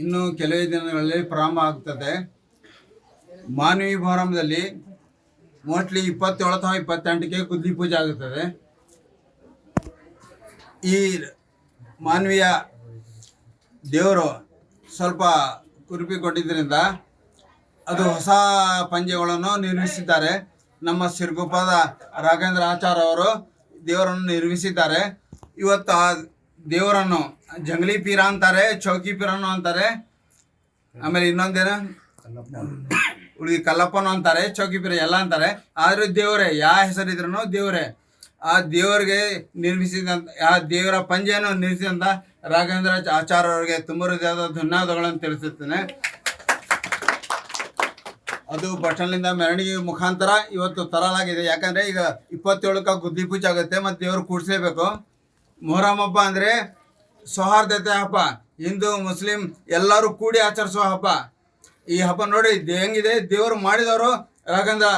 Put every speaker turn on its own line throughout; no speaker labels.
ಇನ್ನು ಕೆಲವೇ ದಿನಗಳಲ್ಲಿ ಪ್ರಾರಂಭ ಆಗ್ತದೆ. ಮಾನವಿ ಮೊಹರಂದಲ್ಲಿ ಮೋಸ್ಟ್ಲಿ ಇಪ್ಪತ್ತೇಳು ಅಥವಾ ಇಪ್ಪತ್ತೆಂಟಕ್ಕೆ ಕುದ್ದಿ ಪೂಜೆ ಆಗುತ್ತದೆ. ಈ ಮಾನವೀಯ ದೇವರು ಸ್ವಲ್ಪ ಕುರುಪಿಕೊಂಡಿದ್ದರಿಂದ ಅದು ಹೊಸ ಪಂದ್ಯಗಳನ್ನು ನಿರ್ಮಿಸಿದ್ದಾರೆ. ನಮ್ಮ ಸಿರ್ಗುಪ್ಪದ ರಾಘೇಂದ್ರ ಆಚಾರ್ ಅವರು ದೇವರನ್ನು ನಿರ್ಮಿಸಿದ್ದಾರೆ. ಇವತ್ತು ದೇವರನ್ನು, ಜಂಗಲಿ ಪೀರ ಅಂತಾರೆ, ಚೌಕಿ ಪೀರನು ಅಂತಾರೆ. ಆಮೇಲೆ ಇನ್ನೊಂದೇನ? ಉಳಿದ ಕಲ್ಲಪ್ಪನು ಅಂತಾರೆ, ಚೌಕಿ ಪೀರ ಎಲ್ಲ ಅಂತಾರೆ. ಆದ್ರೆ ದೇವರೇ ಯಾವ ಹೆಸರಿದ್ರೂ ದೇವರೇ. ಆ ದೇವರಿಗೆ ನಿರ್ಮಿಸಿದಂತ, ಆ ದೇವರ ಪಂಜೆಯನ್ನು ನಿರ್ಮಿಸಿದಂತ ರಾಘವೇಂದ್ರ ಆಚಾರ್ಯ ಅವರಿಗೆ ತುಂಬ ಹೃದಯದ ಧನ್ಯವಾದಗಳನ್ನು ತಿಳಿಸುತ್ತೇನೆ. ಅದು ಬಟನ್ಲಿಂದ ಮೆರವಣಿಗೆ ಮುಖಾಂತರ ಇವತ್ತು ತರಲಾಗಿದೆ. ಯಾಕಂದ್ರೆ ಈಗ ಇಪ್ಪತ್ತೇಳಕ್ಕೆ ಗುದ್ದಿ ಪೂಜೆ ಆಗುತ್ತೆ, ಮತ್ತು ದೇವರು ಕೂಡಿಸ್ಲೇಬೇಕು. ಮೊಹರಂ ಹಬ್ಬ ಅಂದರೆ ಸೌಹಾರ್ದತೆ ಹಬ್ಬ. ಹಿಂದೂ, ಮುಸ್ಲಿಂ ಎಲ್ಲರೂ ಕೂಡಿ ಆಚರಿಸುವ ಹಬ್ಬ. ಈ ಹಬ್ಬ ನೋಡಿ ಹೆಂಗಿದೆ? ದೇವರು ಮಾಡಿದವರು ರಾಘವೇಂದ್ರ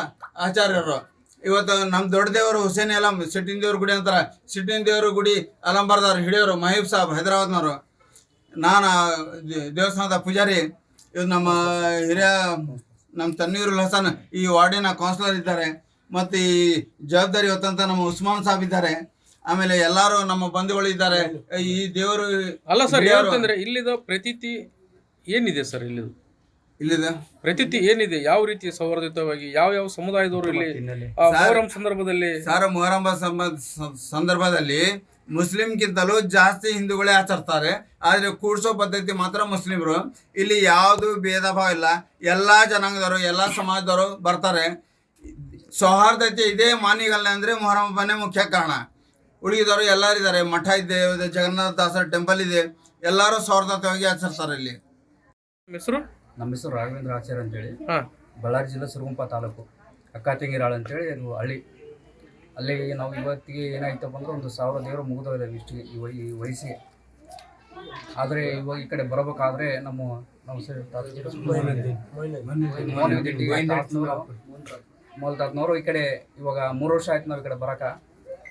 ಆಚಾರ್ಯರು. ಇವತ್ತು ನಮ್ಮ ದೊಡ್ಡ ದೇವರು ಹುಸೇನ್ ಅಲಂ ಸಿಟ್ಟಿನ ದೇವ್ರ ಗುಡಿ ಅಂತಾರೆ. ಸಿಟ್ಟಿನ ದೇವ್ರ ಗುಡಿ ಅಲಂಬರ್ದವ್ರು ಹಿಡಿಯೋರು ಮಹೀಬ್ ಸಾಬ್ ಹೈದರಾಬಾದ್ನವರು. ನಾನು ದೇವಸ್ಥಾನದ ಪೂಜಾರಿ. ಇದು ನಮ್ಮ ಹಿರಿಯ ನಮ್ಮ ತನ್ನೀರುಲ್ ಹಸನ್ ಈ ವಾರ್ಡಿನ ಕೌನ್ಸಿಲರ್ ಇದ್ದಾರೆ. ಮತ್ತು ಈ ಜವಾಬ್ದಾರಿ ಇವತ್ತಂತ ನಮ್ಮ ಉಸ್ಮಾನ್ ಸಾಬ್ ಇದ್ದಾರೆ. ಆಮೇಲೆ ಎಲ್ಲಾರು ನಮ್ಮ ಬಂಧುಗಳು ಇದ್ದಾರೆ. ಈ ದೇವರು
ಅಲ್ಲ ಸರ್ ಯಾವ್ದಂದ್ರೆ ಇಲ್ಲಿದ ಪ್ರತೀತಿ ಏನಿದೆ ಸರ್ ಇಲ್ಲಿದು?
ಇಲ್ಲಿದೆ?
ಪ್ರತೀತಿ ಏನಿದೆ? ಯಾವ ರೀತಿ ಸೌಹಾರ್ದಿತವಾಗಿ ಯಾವ ಯಾವ ಸಮುದಾಯದವರು ಇಲ್ಲಿ ಆ, ಮೊಹರಂ ಸಂದರ್ಭದಲ್ಲಿ
ಸಾರ ಮೊಹರಂ ಸಂಬ- ಸ- ಸಂದರ್ಭದಲ್ಲಿ ಮುಸ್ಲಿಂಗಿಂತಲೂ ಜಾಸ್ತಿ ಹಿಂದೂಗಳೇ ಆಚರಿಸ್ತಾರೆ. ಆದರೆ ಕೂಡ್ಸೋ ಪದ್ಧತಿ ಮಾತ್ರ ಮುಸ್ಲಿಮರು. ಇಲ್ಲಿ ಯಾವುದು ಭೇದ ಭಾವ ಇಲ್ಲ. ಎಲ್ಲ ಜನಾಂಗದವರು ಎಲ್ಲ ಸಮಾಜದವರು ಬರ್ತಾರೆ. ಸೌಹಾರ್ದತೆ ಇದೇ ಮಾನಿಗಲ್ಲ ಅಂದರೆ ಮೊಹರಂ ಹಬ್ಬನೇ ಮುಖ್ಯ ಕಾರಣ. ಉಳಿದವರು ಎಲ್ಲರೂ ಇದ್ದಾರೆ ಮಠ ಇದೆ ಜಗನ್ನಾಥ ದಾಸರ ಟೆಂಪಲ್ ಇದೆ. ಎಲ್ಲರೂ ಸೌಹಾರ್ದತೆಯಾಗಿ ಆಚರಿಸ್ತಾರೆ ಇಲ್ಲಿ.
ನಿಮ್ಮ ಹೆಸರು?
ನಮ್ಮ ಹೆಸರು ರಾಘವೇಂದ್ರ ಆಚಾರ್ಯ ಅಂತೇಳಿ.
ಹೇಳಿ
ಬಳ್ಳಾರಿ ಜಿಲ್ಲೆ ಸುರಗುಂಪ ತಾಲೂಕು. ಅಕ್ಕಾತಿಂಗಿರಾಳ ಅಂತೇಳಿ ಹೇಳಿ ಹಳ್ಳಿ. ಅಲ್ಲಿ ನಾವು ಇವತ್ತಿಗೆ ಏನಾಯ್ತಪ್ಪ ಅಂದ್ರೆ ಒಂದು ಸಾವಿರ ದೇವರು ಮುಗಿದೋಗಿದ್ದಾವೆ ಇಷ್ಟಿಗೆ ಈ ವೈ ಈ ವಯಸ್ಸಿಗೆ. ಆದರೆ ಇವಾಗ ಈ ಕಡೆ ಬರಬೇಕಾದ್ರೆ ನಮ್ಮ ನಮ್ಮ ಸರ್ ತಾತನವರು ಈ ಕಡೆ ಇವಾಗ ಮೂರು ವರ್ಷ ಆಯ್ತು ನಾವು ಈ ಕಡೆ ಬರಕ.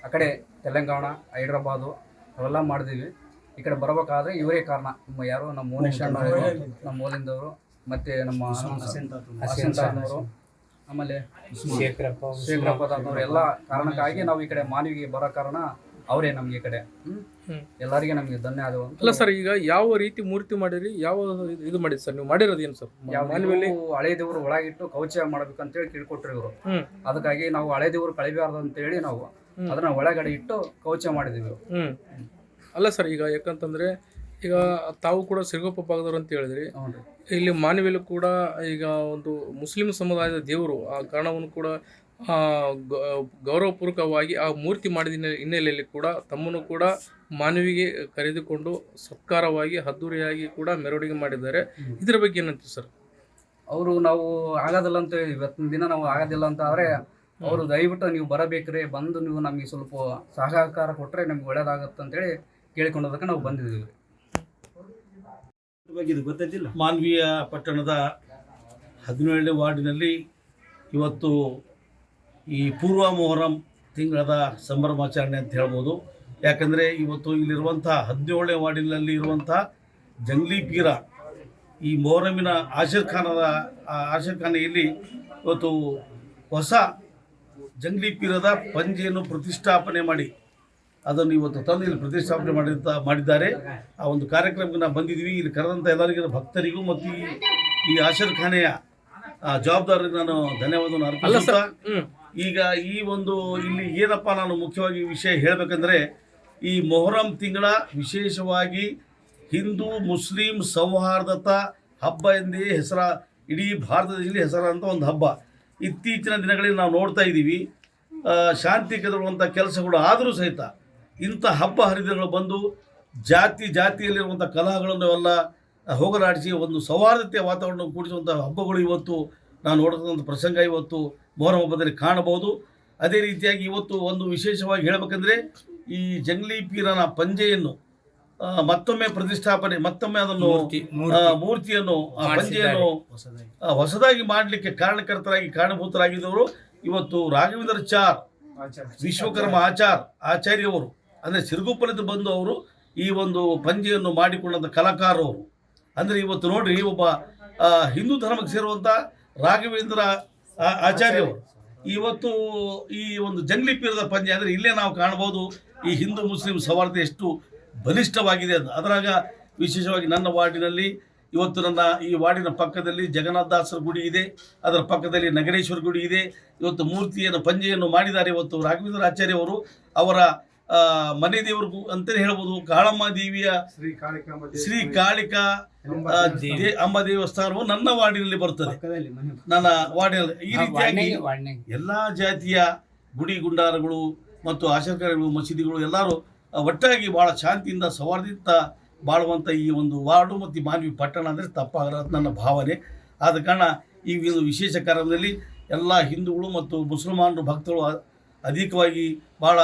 ಆ ಕಡೆ ತೆಲಂಗಾಣ ಹೈದ್ರಾಬಾದು ಅವೆಲ್ಲ ಮಾಡಿದೀವಿ. ಈ ಕಡೆ ಬರಬೇಕಾದ್ರೆ ಇವರೇ ಕಾರಣ. ನಮ್ಮ ಯಾರು? ನಮ್ಮ ಮೋನೇಶ್ ಅಣ್ಣವರು ನಮ್ಮ ಮೋಲಿಂದವರು ಮತ್ತೆ ನಮ್ಮ ಆಮೇಲೆ ಶೇಖರಪ್ಪ ತಾತನವರು. ಎಲ್ಲ ಕಾರಣಕ್ಕಾಗಿ ನಾವು ಈ ಕಡೆ ಮಾನವಿಗೆ ಬರೋ ಕಾರಣ ಅವರೇ ನಮಗೆ ಈ ಕಡೆ. ಎಲ್ಲರಿಗೆ ನಮಗೆ ಧನ್ಯವಾದಗಳು
ಅಲ್ಲ ಸರ್ ಈಗ ಯಾವ ರೀತಿ ಮೂರ್ತಿ ಮಾಡಿರಿ? ಯಾವ ಇದು- ಮಾಡಿದ್ರಿ ಸರ್? ನೀವು ಮಾಡಿರೋದು ಏನು ಸರ್?
ಯಾವ ಹಳೆ ದೇವರು ಒಳಗಿಟ್ಟು ಕವಚ ಮಾಡ್ಬೇಕಂತೇಳಿ ಕೇಳ್ಕೊಟ್ರು ಇವರು. ಅದಕ್ಕಾಗಿ ನಾವು ಹಳೆ ದೇವರು ಕಳಿಬಾರ್ದು ಅಂತೇಳಿ ನಾವು ಅದನ್ನ ಒಳಗಡೆ ಇಟ್ಟು ಕವಚ ಮಾಡಿದೀವಿ.
ಹ್ಮ್. ಅಲ್ಲ ಸರ್ ಈಗ ಯಾಕಂತಂದ್ರೆ ಈಗ ತಾವು ಕೂಡ ಸಿರುಗಪ್ಪ ಭಾಗದವರು ಅಂತ ಹೇಳಿದ್ರಿ. ಇಲ್ಲಿ ಮಾನವಿಯಲ್ಲೂ ಕೂಡ ಈಗ ಒಂದು ಮುಸ್ಲಿಂ ಸಮುದಾಯದ ದೇವರು ಆ ಕಾರಣವನ್ನು ಕೂಡ ಗೌರವಪೂರ್ವಕವಾಗಿ ಆ ಮೂರ್ತಿ ಮಾಡಿದ ಹಿನ್ನೆಲೆಯಲ್ಲಿ ಕೂಡ ತಮ್ಮನ್ನು ಕೂಡ ಮಾನವಿಗೆ ಕರೆದುಕೊಂಡು ಸತ್ಕಾರವಾಗಿ ಅದ್ದೂರಿಯಾಗಿ ಕೂಡ ಮೆರವಣಿಗೆ ಮಾಡಿದ್ದಾರೆ. ಇದರ ಬಗ್ಗೆ ಏನಂತೀವಿ ಸರ್?
ಅವರು ನಾವು ಆಗೋದಿಲ್ಲ ಅಂತ ಇವತ್ತಿನ ದಿನ ನಾವು ಆಗೋದಿಲ್ಲ ಅಂತ ಆದರೆ ಅವರು ದಯವಿಟ್ಟು ನೀವು ಬರಬೇಕ್ರೆ ಬಂದು ನೀವು ನಮಗೆ ಸ್ವಲ್ಪ ಸಹಕಾರ ಕೊಟ್ಟರೆ ನಮ್ಗೆ ಒಳ್ಳೇದಾಗತ್ತೆ ಅಂತೇಳಿ ಕೇಳಿಕೊಂಡೋದಕ್ಕೆ ನಾವು ಬಂದಿದ್ದೀವಿ.
ಮಾನ್ವೀಯ ಪಟ್ಟಣದ ಹದಿನೇಳನೇ ವಾರ್ಡಿನಲ್ಲಿ ಇವತ್ತು ಈ ಪೂರ್ವ ಮೊಹರಂ ತಿಂಗಳದ ಸಂಭ್ರಮಾಚರಣೆ ಅಂತ ಹೇಳ್ಬೋದು. ಯಾಕಂದರೆ ಇವತ್ತು ಇಲ್ಲಿರುವಂಥ ಹದಿನೇಳನೇ ವಾರ್ಡಿನಲ್ಲಿ ಇರುವಂಥ ಜಂಗ್ಲಿ ಪೀರ ಈ ಮೊಹರಮಿನ ಆಶೀರ್ಖಾನದ ಆ ಆಶೀರ್ ಖಾನೆಯಲ್ಲಿ ಇವತ್ತು ಹೊಸ ಜಂಗ್ಲಿ ಪೀರದ ಪಂಜೆಯನ್ನು ಪ್ರತಿಷ್ಠಾಪನೆ ಮಾಡಿ ಅದನ್ನು ಇವತ್ತು ತಂದು ಇಲ್ಲಿ ಪ್ರತಿಷ್ಠಾಪನೆ ಮಾಡಿದ ಮಾಡಿದ್ದಾರೆ. ಆ ಒಂದು ಕಾರ್ಯಕ್ರಮಕ್ಕೆ ನಾವು ಬಂದಿದ್ದೀವಿ. ಇಲ್ಲಿ ಕರೆದಂಥ ಎಲ್ಲರಿಗೂ ಭಕ್ತರಿಗೂ ಮತ್ತು ಈ ಈ ಆಶೀರ್ ಖಾನೆಯ ಆ, ಜವಾಬ್ದಾರಿಗೆ ನಾನು ಧನ್ಯವಾದವನ್ನು
ಅರ್ಪಿಸ್ತಾ
ಈಗ ಈ ಒಂದು ಇಲ್ಲಿ ಏನಪ್ಪ ನಾನು ಮುಖ್ಯವಾಗಿ ವಿಷಯ ಹೇಳಬೇಕಂದ್ರೆ ಈ ಮೊಹರಂ ತಿಂಗಳ ವಿಶೇಷವಾಗಿ ಹಿಂದೂ ಮುಸ್ಲಿಂ ಸೌಹಾರ್ದತಾ ಹಬ್ಬ ಎಂದೇ ಹೆಸರ ಇಡೀ ಭಾರತದಲ್ಲಿ ಹೆಸರಾದಂಥ ಒಂದು ಹಬ್ಬ. ಇತ್ತೀಚಿನ ದಿನಗಳಲ್ಲಿ ನಾವು ನೋಡ್ತಾ ಇದ್ದೀವಿ ಶಾಂತಿ ಕೆದರುವಂಥ ಕೆಲಸಗಳು ಆದರೂ ಸಹಿತ ಇಂಥ ಹಬ್ಬ ಹರಿದಿನಗಳು ಬಂದು ಜಾತಿ ಜಾತಿಯಲ್ಲಿರುವಂಥ ಕಲಹಗಳನ್ನು ಎಲ್ಲ ಹೋಗಲಾಡಿಸಿ ಒಂದು ಸೌಹಾರ್ದತೆಯ ವಾತಾವರಣ ಕೂಡಿಸುವಂಥ ಹಬ್ಬಗಳು ಇವತ್ತು ನಾವು ನೋಡತಕ್ಕಂಥ ಪ್ರಸಂಗ ಇವತ್ತು ಮೊಹರಂ ಹಬ್ಬದಲ್ಲಿ ಕಾಣಬಹುದು. ಅದೇ ರೀತಿಯಾಗಿ ಇವತ್ತು ಒಂದು ವಿಶೇಷವಾಗಿ ಹೇಳಬೇಕಂದ್ರೆ ಈ ಜಂಗ್ಲಿ ಪೀರನ ಪಂಜೆಯನ್ನು ಮತ್ತೊಮ್ಮೆ ಪ್ರತಿಷ್ಠಾಪನೆ ಮತ್ತೊಮ್ಮೆ ಅದನ್ನು ಮೂರ್ತಿಯನ್ನು ಆ ಪಂಜೆಯನ್ನು ಆ, ಹೊಸದಾಗಿ ಮಾಡಲಿಕ್ಕೆ ಕಾರಣಕರ್ತರಾಗಿ ಕಾರಣಭೂತರಾಗಿದ್ದವರು ಇವತ್ತು ರಾಘವೇಂದ್ರ ಚಾರ್ ವಿಶ್ವಕರ್ಮ ಆಚಾರ್ ಆಚಾರ್ಯವರು ಅಂದರೆ ಸಿರುಗುಪ್ಪಲಿಂದ ಬಂದು ಅವರು ಈ ಒಂದು ಪಂಜೆಯನ್ನು ಮಾಡಿಕೊಂಡಂಥ ಕಲಾಕಾರರು. ಅಂದರೆ ಇವತ್ತು ನೋಡ್ರಿ ಒಬ್ಬ ಹಿಂದೂ ಧರ್ಮಕ್ಕೆ ಸೇರುವಂಥ ರಾಘವೇಂದ್ರ ಆಚಾರ್ಯವರು. ಇವತ್ತು ಈ ಒಂದು ಜಂಗ್ಲಿ ಪೀರದ ಪಂಜೆ ಅಂದರೆ ಇಲ್ಲೇ ನಾವು ಕಾಣ್ಬೋದು ಈ ಹಿಂದೂ ಮುಸ್ಲಿಂ ಸೌಹಾರ್ದ ಎಷ್ಟು ಬಲಿಷ್ಠವಾಗಿದೆ ಅಂತ. ಅದರಾಗ ವಿಶೇಷವಾಗಿ ನನ್ನ ವಾರ್ಡಿನಲ್ಲಿ ಇವತ್ತು ನನ್ನ ಈ ವಾರ್ಡಿನ ಪಕ್ಕದಲ್ಲಿ ಜಗನ್ನಾಥದಾಸರ ಗುಡಿ ಇದೆ ಅದರ ಪಕ್ಕದಲ್ಲಿ ನಗರೇಶ್ವರ ಗುಡಿ ಇದೆ ಇವತ್ತು ಮೂರ್ತಿಯನ್ನು ಪಂಜೆಯನ್ನು ಮಾಡಿದ್ದಾರೆ ಇವತ್ತು ರಾಘವೇಂದ್ರ ಆಚಾರ್ಯ ಅವರು. ಅವರ ಆ, ಮನೆ ದೇವರಿಗೂ ಅಂತಲೇ ಹೇಳ್ಬೋದು ಕಾಳಮ್ಮ ದೇವಿಯ ಶ್ರೀ ಕಾಳಿಕಾ ಅಮ್ಮ ದೇವಸ್ಥಾನವು ನನ್ನ ವಾರ್ಡಿನಲ್ಲಿ ಬರುತ್ತದೆ ನನ್ನ ವಾರ್ಡಿನಲ್ಲಿ ಈ ರೀತಿಯಾಗಿ ಎಲ್ಲಾ ಜಾತಿಯ ಗುಡಿ ಗುಂಡಾರಗಳು ಮತ್ತು ಆಶಾಕಾರಿಗಳು ಮಸೀದಿಗಳು ಎಲ್ಲರೂ ಒಟ್ಟಾಗಿ ಬಹಳ ಶಾಂತಿಯಿಂದ ಸೌಹಾರ್ದದಿಂದ ಬಾಳುವಂಥ ಈ ಒಂದು ವಾರ್ಡು ಮತ್ತು ಮಾನವಿ ಪಟ್ಟಣ ಅಂದರೆ ತಪ್ಪಾಗಲ್ಲ ನನ್ನ ಭಾವನೆ. ಆದ ಕಾರಣ ಈ ಒಂದು ವಿಶೇಷ ಕಾರ್ಯದಲ್ಲಿ ಎಲ್ಲ ಹಿಂದೂಗಳು ಮತ್ತು ಮುಸಲ್ಮಾನರು ಭಕ್ತರು ಅಧಿಕವಾಗಿ ಭಾಳ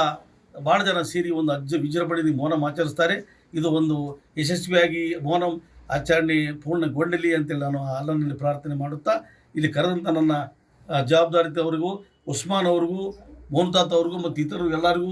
ಭಾಳ ಜನ ಸೇರಿ ಒಂದು ಅಜ್ಜ ವಿಜೃಂಭಣೆಯಲ್ಲಿ ಮೌನಂ ಆಚರಿಸ್ತಾರೆ. ಇದು ಒಂದು ಯಶಸ್ವಿಯಾಗಿ ಮೌನಂ ಆಚರಣೆ ಪೂರ್ಣಗೊಂಡಲಿ ಅಂತೇಳಿ ನಾನು ಅಲ್ಲನಲ್ಲಿ ಪ್ರಾರ್ಥನೆ ಮಾಡುತ್ತಾ, ಇಲ್ಲಿ ಕರೆದಂಥ ನನ್ನ ಜವಾಬ್ದಾರಿತವರಿಗೂ, ಉಸ್ಮಾನ್ ಅವ್ರಿಗೂ ಮೋಹನ್ತಾತ್ ಅವ್ರಿಗೂ ಮತ್ತು ಇತರರು ಎಲ್ಲರಿಗೂ